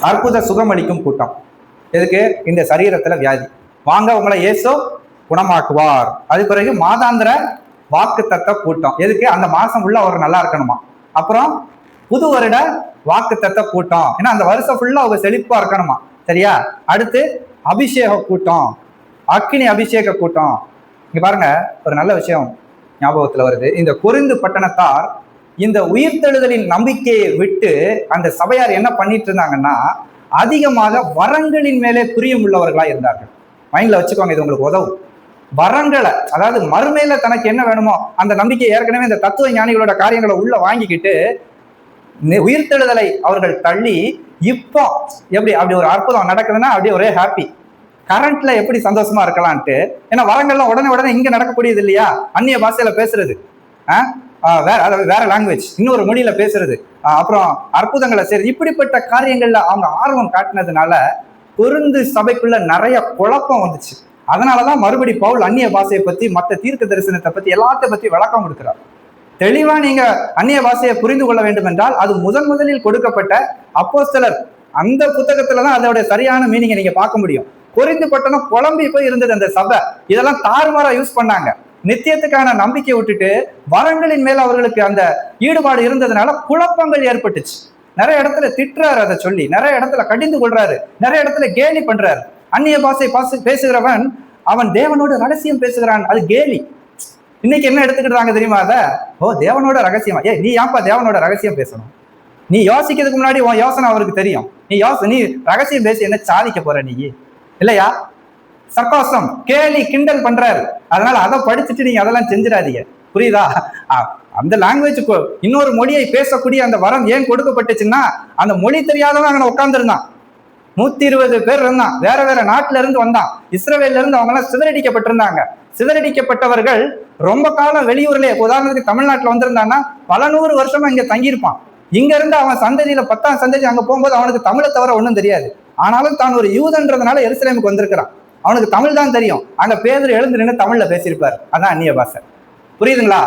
அற்புத சுகமளிக்கும் கூட்டம். எதுக்கு? இந்த சரீரத்துல வியாதி. வாங்க உங்களை இயேசு குணமாக்குவார். அது பிறகு மாதாந்திர வாக்கு தத்த கூட்டம். எதுக்கு? அந்த மாசம் உள்ள அவர் நல்லா இருக்கணுமா? அப்புறம் புது வருட வாக்கு தத்த கூட்டம். ஏன்னா அந்த வருஷம் ஃபுல்லா அவங்க செழிப்பா இருக்கணுமா? சரியா? அடுத்து அபிஷேக கூட்டம். அக்கினி அபிஷேக கூட்டம். இங்க பாருங்க ஒரு நல்ல விஷயம் ஞாபகத்துல வருது. இந்த குறிந்து பட்டணத்தார் இந்த உயிர்த்தெழுதலின் நம்பிக்கையை விட்டு அந்த சபையார் என்ன பண்ணிட்டு இருந்தாங்கன்னா அதிகமாக வரங்களின் மேலே பிரியம் உள்ளவர்களா இருந்தார்கள். மைண்ட்ல வச்சுக்கோங்க இது உங்களுக்கு உதவும். வரங்களை அதாவது மறுமையில தனக்கு என்ன வேணுமோ அந்த நம்பிக்கை ஏற்கனவே இந்த தத்துவ ஞானிகளோட காரியங்களை உள்ள வாங்கிக்கிட்டு உயிர்த்தெழுதலை அவர்கள் தள்ளி இப்போ எப்படி அப்படி ஒரு அற்புதம் நடக்குதுன்னா அப்படியே ஒரே ஹாப்பி கரண்ட்ல எப்படி சந்தோஷமா இருக்கலான்ட்டு ஏன்னா வரங்கள்லாம் உடனே உடனே இங்க நடக்கக்கூடியது இல்லையா? அந்நிய பாஷையில பேசுறது. ஆ, வேற அதாவது வேற லாங்குவேஜ் இன்னொரு மொழியில பேசுறது. அப்புறம் அற்புதங்களை செய்யறது இப்படிப்பட்ட காரியங்கள்ல அவங்க ஆர்வம் காட்டினதுனால பொருந்து சபைக்குள்ள நிறைய குழப்பம் வந்துச்சு. அதனாலதான் மறுபடி பவுல் அந்நிய பாஷையை பத்தி மற்ற தீர்க்க தரிசனத்தை பத்தி எல்லாத்த பத்தி விளக்கம் கொடுக்கிறார். தெளிவா நீங்க அந்நிய பாஷையை புரிந்து கொள்ள வேண்டும் என்றால் அது முதன் முதலில் கொடுக்கப்பட்ட அப்போஸ்தலர். அந்த புத்தகத்துல தான் அதோட சரியான மீனிங்கை நீங்க பார்க்க முடியும். பொறிந்து பட்டணம் குழம்பி போய் இருந்தது அந்த சபை. இதெல்லாம் தாறுமாறா யூஸ் பண்ணாங்க. நித்தியத்துக்கான நம்பிக்கை விட்டுட்டு வரங்களின் மேல் அவர்களுக்கு அந்த ஈடுபாடு இருந்ததுனால குழப்பங்கள் ஏற்பட்டுச்சு. நிறைய இடத்துல திட்டுறாரு அதை சொல்லி. நிறைய இடத்துல கடிந்து கொள்றாரு. நிறைய இடத்துல கேலி பண்றாரு. அந்நிய பாசை பாச பேசுகிறவன் அவன் தேவனோட ரகசியம் பேசுகிறான். அது கேலி. இன்னைக்கு என்ன எடுத்துக்கிட்டாங்க தெரியுமா அத? ஓ தேவனோட ரகசியமா. ஏ நீ ஏன்பா தேவனோட ரகசியம் பேசணும்? நீ யோசிக்கிறதுக்கு முன்னாடி உன் யோசனை அவருக்கு தெரியும். நீ யோசனை நீ ரகசியம் பேசி என்ன சாதிக்க போற நீ? இல்லையா? சர்க்காசம் கேலி கிண்டல் பண்றாரு. அதனால அதை படிச்சுட்டு நீங்க அதெல்லாம் செஞ்சிடாதீங்க. புரியுதா? அந்த லாங்குவேஜ் இன்னொரு மொழியை பேசக்கூடிய அந்த வரம் ஏன் கொடுக்கப்பட்டுச்சுன்னா அந்த மொழி தெரியாதவன் அங்கே உட்காந்துருந்தான் நூத்தி இருபது பேர் இருந்தான். வேற வேற நாட்டுல இருந்து வந்தான். இஸ்ரவேல்ல இருந்து அவங்க எல்லாம் சிதறடிக்கப்பட்டிருந்தாங்க. சிதறடிக்கப்பட்டவர்கள் ரொம்ப காலம் வெளியூர்ல உதாரணத்துக்கு தமிழ்நாட்டுல வந்திருந்தான்னா பல நூறு வருஷமா இங்க தங்கியிருப்பான். இங்க இருந்து அவன் சந்ததியில பத்தாம் சந்ததி அங்க போகும்போது அவனுக்கு தமிழை தவிர ஒன்றும் தெரியாது. ஆனாலும் தான் ஒரு யூதன்றதுனால எருசலேமுக்கு வந்திருக்கிறான். அவனுக்கு தமிழ் தான் தெரியும். அங்க பேதர் எழுந்து நின்று தமிழ்ல பேசியிருப்பார். அதான் அந்நிய பாஷை. புரியுதுங்களா?